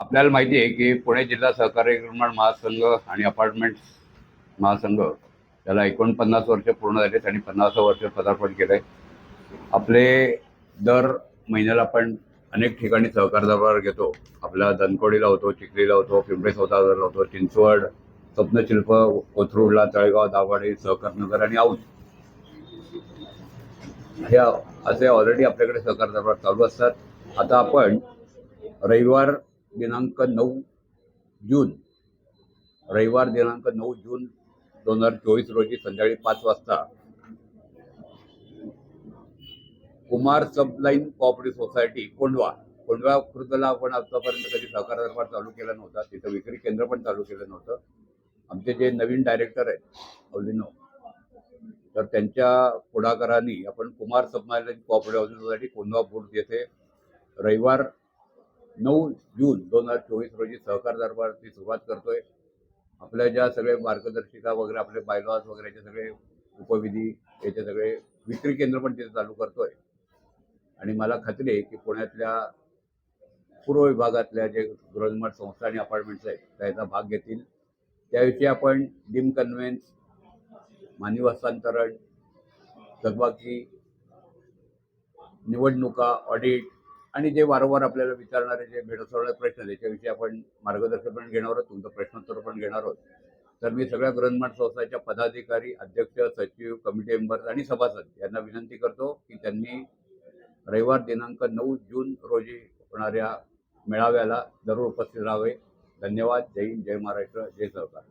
आपल्याला माहिती आहे की पुणे जिल्हा सहकारी निर्माण महासंघ आणि अपार्टमेंट महासंघ त्याला एकोणपन्नास वर्ष पूर्ण झालेत आणि पन्नास वर्ष पदार्पण केलं आहे आपले दर महिन्याला आपण अनेक ठिकाणी सहकार दरबार घेतो. आपल्या धनकोडीला होतो चिखलीला होतो पिंपरी सौदागरला होतो चिंचवड स्वप्नशिल्प कोथरूडला तळेगाव दाभाडे सहकार नगर आणि औज हे असे ऑलरेडी आपल्याकडे सहकार दरबार चालू असतात. आता आपण रविवार दिनांक नऊ जून. रविवार दिनांक नऊ जून दोन हजार चोवीस रोजी संध्याकाळी पाच वाजता. Kumar Sublime cooperative society Kondhwa. Kondhwa खुर्दला आपण आतापर्यंत कधी सहकार दरबार चालू केला नव्हता तिथं विक्री केंद्र पण चालू केलं नव्हतं. आमचे जे नवीन डायरेक्टर आहेत अवलिनो तर त्यांच्या पुढाकाराने आपण Kumar Sublime cooperative society Kondhwa board येथे रविवार नऊ जून दोन हजार चोवीस रोजी सहकार दरबारची सुरुवात करतोय. आपल्या ज्या सगळे मार्गदर्शिका वगैरे आपले बायलॉज वगैरे याचे सगळे उपविधी याचे सगळे विक्री केंद्र पण तिथे चालू करतोय. आणि मला खात्री आहे की पुण्यातल्या पूर्व विभागातल्या जे गृहनिर्माण संस्था आणि अपार्टमेंट्स आहेत त्याचा भाग घेतील. त्याविषयी आपण डिम कन्व्हेन्स मानवी हस्तांतरण थकबाकी निवडणुका ऑडिट आणि जे वारंवार आपल्याला विचारणारे जे भेडसावणारे प्रश्न त्याच्याविषयी आपण मार्गदर्शन पण घेणार आहोत तुमचं प्रश्नोत्तर पण घेणार आहोत. तर मी सगळ्या ग्रंथमाठ संस्थाच्या पदाधिकारी अध्यक्ष सचिव कमिटी मेंबर्स आणि सभासद यांना विनंती करतो की त्यांनी रविवार दिनांक नऊ जून रोजी होणाऱ्या मेळाव्याला जरूर उपस्थित राहावे. धन्यवाद. जय हिंद जय महाराष्ट्र जय सहकार.